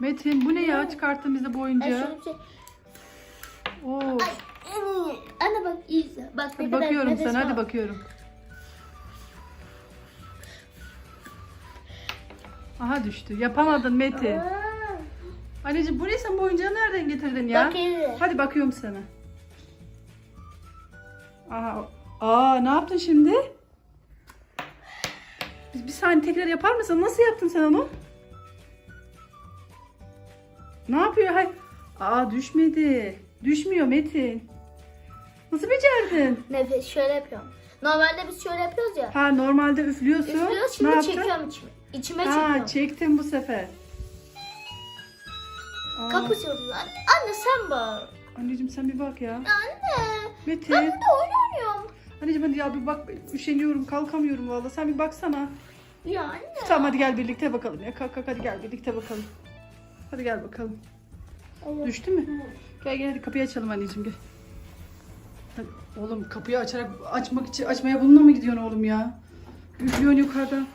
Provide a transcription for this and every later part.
Metin bu ne ya çıkarttın bize bu oyuncağı. şey. Oo. Ay, anne bak iyi. Bak ne kadar bakıyorum nefes sana hadi bakıyorum. Aha düştü. Yapamadın Metin. Anneciğim bu ne sen bu oyuncağı nereden getirdin ya? Bak iyi. Hadi bakıyorum sana. Aa, aa ne yaptın şimdi? Bir, bir saniye tekrar yapar mısın? Nasıl yaptın sen onu? Ne yapıyor? Hay Aa düşmedi. Düşmüyor Metin. Nasıl becerdin? Nefes şöyle yapıyorum. Normalde biz şöyle yapıyoruz ya. Ha normalde üflüyorsun. Üflüyoruz ne şimdi yaptın? çekiyorum içime. İçime Ha çekiyorum. çektim bu sefer. Aa, Kapı çalıyor. Anne, anne sen bak. Anneciğim sen bir bak ya. Anne. Metin. Ben burada oyun oynuyorum. Anneciğim hadi ya bir bak üşeniyorum kalkamıyorum vallahi sen bir baksana. Ya anne. Tamam hadi gel birlikte bakalım ya kalk kalk hadi gel birlikte bakalım. Hadi gel bakalım. Düştü mü? Gel gel hadi kapıyı açalım anneciğim gel. Hadi, oğlum kapıyı açarak açmak için açmaya bununla mı gidiyorsun oğlum ya? Üflüyorsun yukarıdan.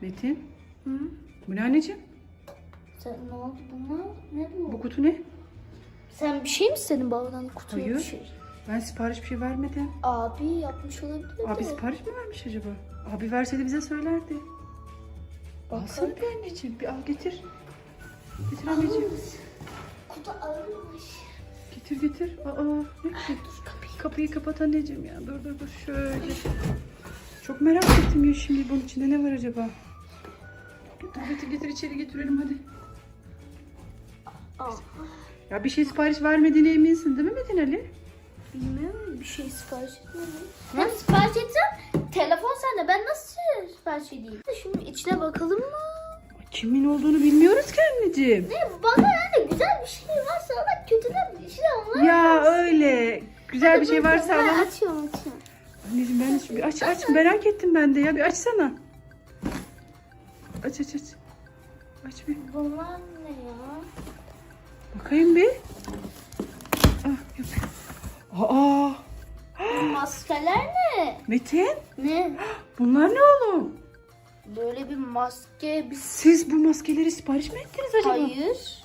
Metin Hı? bu ne anneciğim? Sen ne oldu buna? Ne bu? Bu kutu ne? Sen bir şey mi istedin babadan kutuya Hayır. bir şey? Ben sipariş bir şey vermedim. Abi yapmış olabilir Abi de. sipariş mi vermiş acaba? Abi verseydi bize söylerdi. Alsana bir anneciğim bir al getir. Getir anneciğim. Kutu ağırmış. Getir getir. Aa ne ki? Kapıyı kapat anneciğim ya. Dur dur dur şöyle. Çok merak ettim ya şimdi bunun içinde ne var acaba? Getir getir getir içeri götürelim hadi. Aa, Ya bir şey sipariş vermediğine eminsin değil mi Metin Ali? bilmiyorum bir şey sipariş etmedim. Hem sipariş etsem telefon sende ben nasıl sipariş edeyim? Şunun içine bakalım mı? Kimin olduğunu bilmiyoruz ki anneciğim. Ne bana yani güzel bir şey varsa Allah kötüden bir şey onlar. Ya öyle. Güzel bir şey varsa alalım. açıyorum açıyorum. Anneciğim ben hiç- aç aç merak ettim ben de ya bir açsana. Aç aç aç. Aç bir Bunlar ne ya? bakayım bir. Ah yok. Aa Bu maskeler ne? Metin Ne? bunlar ne oğlum? Böyle bir maske bir Siz bu maskeleri sipariş mi ettiniz acaba? Hayır.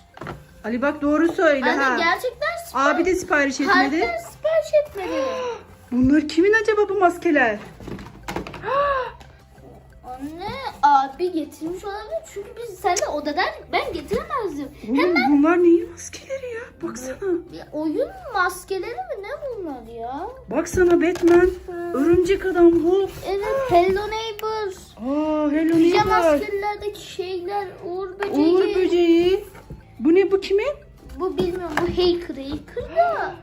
Ali bak doğru söyle Anne ha. gerçekten sipariş Abi de sipariş etmedi. Harbiden sipariş etmedi. Bunlar kimin acaba bu maskeler? Anne abi getirmiş olabilir çünkü biz seninle odadan ben getiremezdim. Oğlum bunlar neyin maskeleri ya? Baksana. Ya, oyun maskeleri mi ne bunlar ya? Baksana Batman, Örümcek Adam, Hulk. Evet Hello Neighbor. Aa Hello Pijama Neighbor. maskelerdeki şeyler Uğur böceği. Uğur böceği. Bu ne bu kimin? Bu bilmiyorum bu Haker Haker da.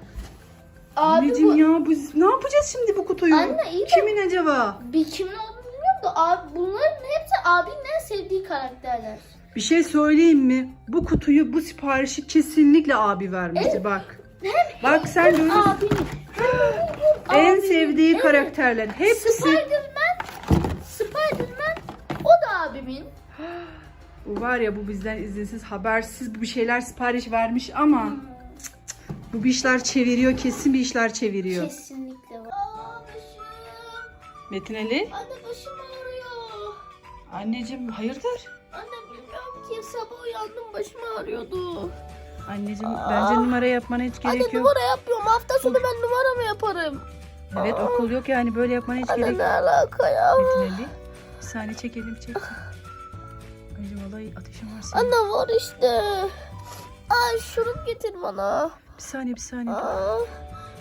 Abi Anneciğim bu ya biz ne yapacağız şimdi bu kutuyu? Anne, iyi de- Kimin acaba? bir kimin olduğunu bilmiyorum da abi bunların hepsi abinin en sevdiği karakterler. Bir şey söyleyeyim mi? Bu kutuyu, bu siparişi kesinlikle abi vermişti bak. Bak sen görürsün. Abinin. En abinin, sevdiği evet. karakterler. Hepsi. Spiderman o da abimin. Bu var ya bu bizden izinsiz, habersiz bir şeyler sipariş vermiş ama cık cık, bu bir işler çeviriyor. Kesin bir işler çeviriyor. Kesinlikle var. Aa başım. Metin Ali. Anne başım ağrıyor. Anneciğim hayırdır? Anne bilmiyorum ki sabah uyandım başım ağrıyordu. Anneciğim bence numara yapmana hiç gerek Anne yok. numara yapıyorum. Hafta sonu ben numara mı yaparım? Evet okul yok yani böyle yapmana hiç Anne gerek ne yok. alaka ya? Metin Ali. Bir saniye çekelim çek. Vallahi ateşin var senin. Anne var işte. Ay şurup getir bana. Bir saniye bir saniye. Aa,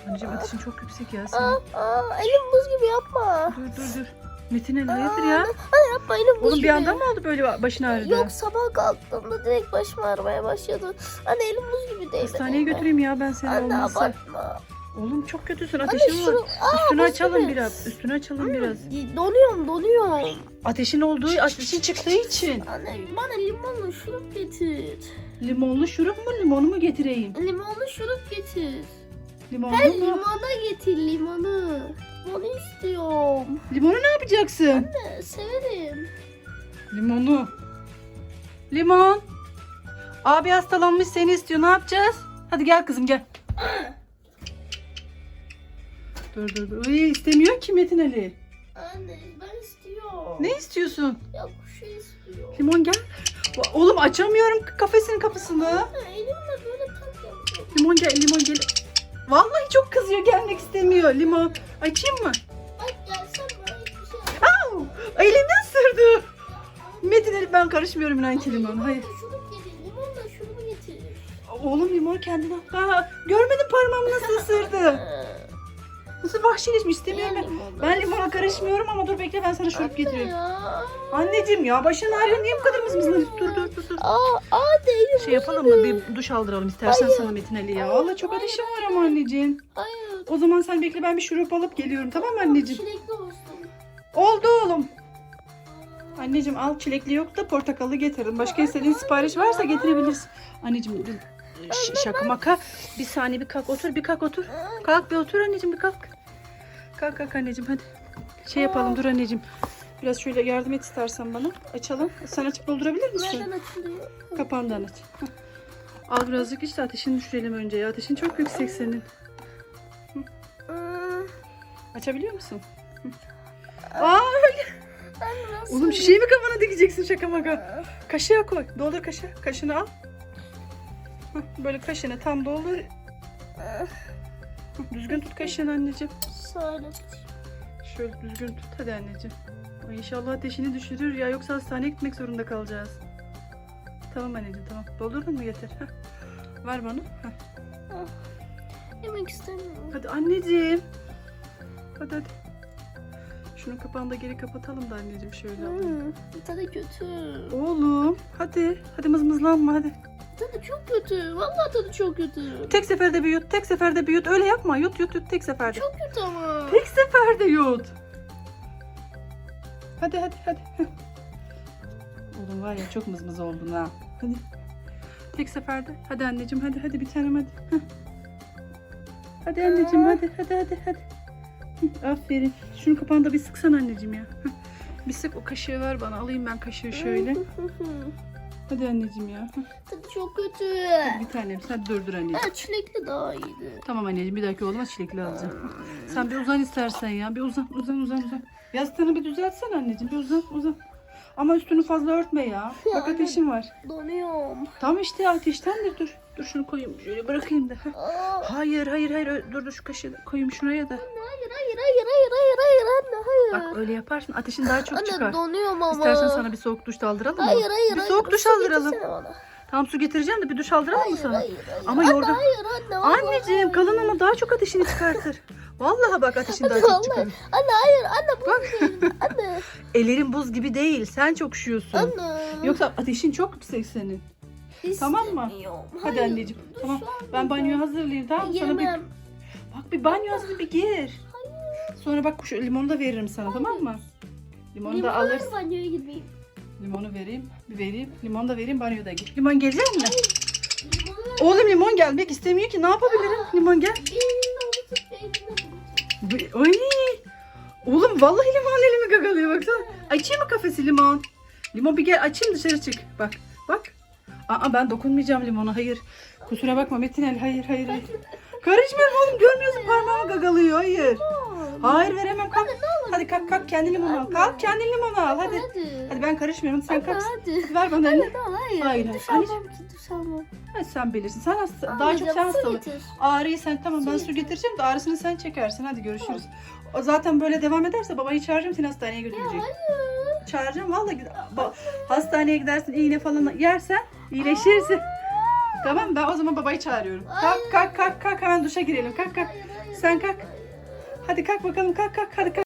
Anneciğim ateşin çok yüksek ya aa, senin. aa, elim buz gibi yapma. Dur dur dur. Metin Ali hayırdır ya? Anne yapma elim buz Oğlum gibi. bir anda mı oldu böyle başın ağrıdı? Yok sabah kalktığımda direkt başım ağrımaya başladı. Anne elim buz gibi değil. Hastaneye götüreyim ya ben seni Anne olmazsa. abartma. Oğlum çok kötüsün Anne ateşin var. Aa, Üstünü açalım gibi. biraz. Üstünü açalım biraz. Donuyorum donuyorum. Ateşin olduğu, ateşin çıktığı için. Anne bana limonlu şurup getir. Limonlu şurup mu limonu mu getireyim? Limonlu şurup getir. Limonlu Her mu? limona getir limonu. Limonu istiyorum. Limonu ne yapacaksın? Anne severim. Limonu. Limon. Abi hastalanmış seni istiyor. Ne yapacağız? Hadi gel kızım gel. Dur dur dur. Ay, istemiyor ki Metin Ali. Anne ben istiyorum. Ne istiyorsun? Ya bir şey istiyorum. Limon gel. Oğlum açamıyorum kafesin kapısını. Elimle böyle tak yapıyorum. Limon gel limon gel. Vallahi çok kızıyor gelmek istemiyor limon. Açayım mı? Ay gelsem böyle hiçbir şey. Au! Elini ısırdı. Metin Elif ben karışmıyorum inan ki limon. Hayır. Şurup getir. Limonla şurubu getir. Oğlum limon kendine. Ha, görmedin parmağımı nasıl ısırdı. Nasıl vahşileşmiş istemiyorum ben. Ben limona karışmıyorum ama dur bekle ben sana şurup getireyim. Ya. Anneciğim ya başın ağrıyor niye bu kadar mızmızlanıyorsun? Dur dur dur dur. Aa, aa değil. Şey yapalım mı bir duş aldıralım istersen sana Metin Ali ya. Valla çok ateşim var ama anneciğim. Hayır. O zaman sen bekle ben bir şurup alıp geliyorum tamam mı anneciğim? Çilekli olsun. Oldu oğlum. Anneciğim al çilekli yok da portakallı getirin. Başka istediğin sipariş varsa getirebilirsin. Anneciğim. Ş- şaka maka. Bir saniye bir kalk otur bir kalk otur. Kalk bir otur anneciğim bir kalk. Kalk kalk anneciğim hadi. Şey yapalım dur anneciğim. Biraz şöyle yardım et istersen bana. Açalım. Sen açıp doldurabilir misin? Nereden açılıyor? Kapağından aç. Hah. Al birazcık iç de ateşini düşürelim önce ya. Ateşin çok yüksek senin. Aa, Açabiliyor musun? Hı. Aa öyle. Ben nasıl? Oğlum şişeyi mi kafana dikeceksin şaka maka? Kaşığa koy. Doldur kaşığı. Kaşını al. Böyle kaşını tam doldur. Hah, Düzgün tut kaşığını anneciğim. Söyle. Şöyle düzgün tut hadi anneciğim. Ay inşallah ateşini düşürür ya yoksa hastaneye gitmek zorunda kalacağız. Tamam anneciğim tamam. Doldurdun mu getir. Hah. Ver bana. Hah. Yemek istemiyorum. Hadi anneciğim. Hadi hadi. Şunun kapağını da geri kapatalım da anneciğim şöyle. Hmm, tadı kötü. Oğlum hadi. Hadi mızmızlanma hadi. Tadı çok kötü. Vallahi tadı çok kötü. Tek seferde bir yut. Tek seferde bir yut. Öyle yapma. Yut yut yut tek seferde. Çok kötü ama. Tek seferde yut. Hadi hadi hadi. Oğlum var ya çok mızmız oldun ha. Hadi. Tek seferde. Hadi anneciğim hadi hadi bir tanem hadi. Hadi anneciğim hadi hadi hadi hadi. Aferin. Şunun kapağını da bir sıksan anneciğim ya. Bir sık o kaşığı ver bana. Alayım ben kaşığı şöyle. Hadi anneciğim ya. Tadı çok kötü. Hadi bir tanem. Sen durdur anneciğim. Ha, çilekli daha iyiydi. Tamam anneciğim bir dahaki oğluma çilekli alacağım. Sen bir uzan istersen ya. Bir uzan uzan uzan uzan. Yastığını bir düzeltsen anneciğim. Bir uzan uzan. Ama üstünü fazla örtme ya. Bak ateşin var. Donuyorum. Tam işte ateştendir dur. Dur şunu koyayım. Şöyle bırakayım da. Hayır hayır hayır. Dur dur şu kaşığı da koyayım şuraya da. hayır hayır hayır hayır hayır hayır anne hayır. Bak öyle yaparsın ateşin daha çok anne çıkar. donuyorum ama. İstersen sana bir soğuk duş da aldıralım mı? Hayır hayır Bir hayır. soğuk duş Su aldıralım. Tamam su getireceğim de bir duş aldıralım mı Hayır, sana? hayır, hayır. Ama anne, yorgan- hayır anne. Anneciğim hayır. kalın ama daha çok ateşini çıkartır. Vallahi bak ateşin daha çok Vallahi. çıkar. Anne hayır anne bu değil. Anne. Ellerin buz gibi değil. Sen çok üşüyorsun. Anne. Yoksa ateşin çok yüksek senin. Tamam mı? Hadi Hayır, anneciğim. Tamam. Ben banyoyu hazırlayayım tamam mı? Sana bir bak bir banyo hazır bir gir. Sonra bak şu limonu da veririm sana tamam mı? Limonu da alırsın. ver banyoya gitmeyeyim. Limonu vereyim. Bir vereyim. Limonu da vereyim banyoda gir. Limon gelecek mi? Oğlum limon gelmek istemiyor ki. Ne yapabilirim? Limon gel. Ay. Oğlum vallahi limon elimi gagalıyor baksana. Açayım mı kafesi limon? Limon bir gel açayım dışarı çık. Bak bak. Aa ben dokunmayacağım limona hayır. Kusura bakma Metin Ali hayır hayır hayır. Karışmıyorum oğlum görmüyorsun parmağımı gagalıyor hayır. Hayır veremem kalk. Hadi kalk kalk kendi limonu al. Kalk kendi limonu al hadi. Hadi. Hadi ben karışmıyorum sen kalk. Hadi. Hadi ver bana tamam hayır. Hayır, Duş almam ki duş almam. Hadi sen bilirsin. Sen hasta, daha çok sen su hastalık. getir. Ağrıyı sen tamam ben Su su getir. getireceğim de ağrısını sen çekersin. Hadi görüşürüz. O zaten böyle devam ederse babayı çağıracağım seni hastaneye götürecek. Hayır. Çağıracağım vallahi gid- ba- hastaneye gidersin iğne falan yersen iyileşirsin. Tamam ben o zaman babayı çağırıyorum. Kalk kalk kalk kalk hemen duşa girelim. Kalk kalk. Sen kalk. Hadi kalk bakalım kalk kalk hadi kalk.